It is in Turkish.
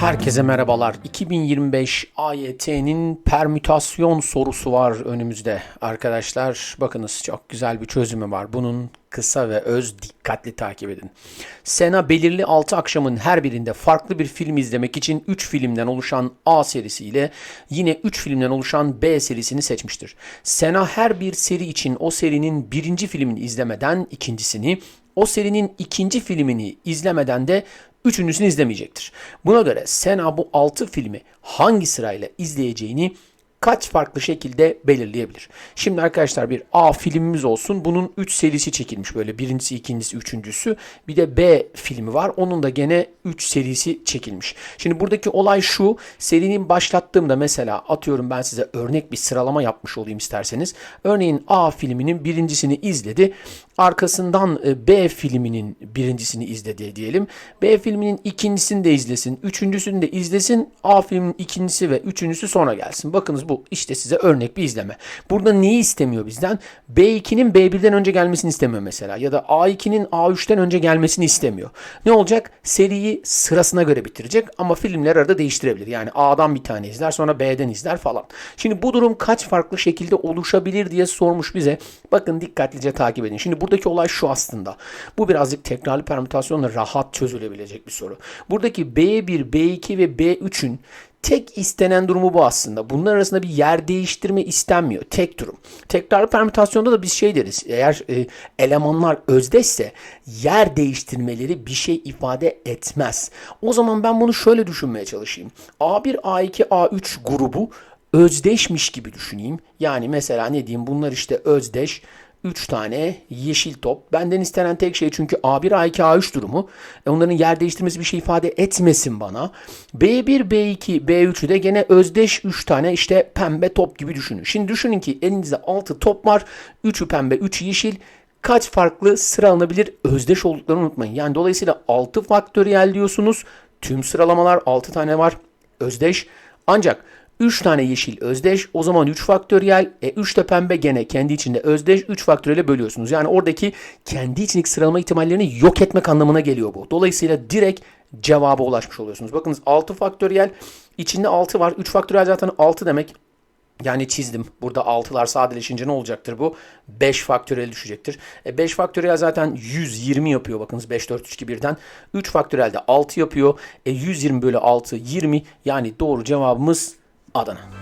Herkese merhabalar. 2025 AYT'nin permütasyon sorusu var önümüzde. Arkadaşlar bakınız çok güzel bir çözümü var. Bunun kısa ve öz dikkatli takip edin. Sena belirli 6 akşamın her birinde farklı bir film izlemek için 3 filmden oluşan A serisiyle yine 3 filmden oluşan B serisini seçmiştir. Sena her bir seri için o serinin birinci filmini izlemeden ikincisini, o serinin ikinci filmini izlemeden de üçüncüsünü izlemeyecektir. Buna göre Sena bu 6 filmi hangi sırayla izleyeceğini kaç farklı şekilde belirleyebilir. Şimdi arkadaşlar bir A filmimiz olsun. Bunun 3 serisi çekilmiş böyle. Birincisi, ikincisi, üçüncüsü. Bir de B filmi var. Onun da gene 3 serisi çekilmiş. Şimdi buradaki olay şu. Serinin başlattığımda mesela atıyorum ben size örnek bir sıralama yapmış olayım isterseniz. Örneğin A filminin birincisini izledi. Arkasından e, B filminin birincisini izledi diyelim. B filminin ikincisini de izlesin. Üçüncüsünü de izlesin. A filminin ikincisi ve üçüncüsü sonra gelsin. Bakınız bu işte size örnek bir izleme. Burada neyi istemiyor bizden? B2'nin B1'den önce gelmesini istemiyor mesela. Ya da A2'nin A3'ten önce gelmesini istemiyor. Ne olacak? Seriyi sırasına göre bitirecek ama filmler arada değiştirebilir. Yani A'dan bir tane izler sonra B'den izler falan. Şimdi bu durum kaç farklı şekilde oluşabilir diye sormuş bize. Bakın dikkatlice takip edin. Şimdi buradaki olay şu aslında. Bu birazcık tekrarlı permütasyonla rahat çözülebilecek bir soru. Buradaki B1, B2 ve B3'ün Tek istenen durumu bu aslında. Bunlar arasında bir yer değiştirme istenmiyor. Tek durum. Tekrarlı permütasyonda da biz şey deriz. Eğer e, elemanlar özdeşse yer değiştirmeleri bir şey ifade etmez. O zaman ben bunu şöyle düşünmeye çalışayım. A1, A2, A3 grubu özdeşmiş gibi düşüneyim. Yani mesela ne diyeyim bunlar işte özdeş. 3 tane yeşil top. Benden istenen tek şey çünkü A1, A2, A3 durumu. E onların yer değiştirmesi bir şey ifade etmesin bana. B1, B2, B3'ü de gene özdeş 3 tane işte pembe top gibi düşünün. Şimdi düşünün ki elinizde 6 top var. 3'ü pembe, 3'ü yeşil kaç farklı sıralanabilir özdeş olduklarını unutmayın. Yani dolayısıyla 6 faktöriyel diyorsunuz. Tüm sıralamalar 6 tane var özdeş. Ancak 3 tane yeşil özdeş. O zaman 3 faktöriyel. E 3 de pembe gene kendi içinde özdeş. 3 faktöriyele bölüyorsunuz. Yani oradaki kendi içindeki sıralama ihtimallerini yok etmek anlamına geliyor bu. Dolayısıyla direkt cevaba ulaşmış oluyorsunuz. Bakınız 6 faktöriyel içinde 6 var. 3 faktöriyel zaten 6 demek. Yani çizdim. Burada 6'lar sadeleşince ne olacaktır bu? 5 faktöriyel düşecektir. E 5 faktöriyel zaten 120 yapıyor. Bakınız 5, 4, 3, 2, 1'den. 3 faktöriyel de 6 yapıyor. E 120 bölü 6, 20. Yani doğru cevabımız Adana.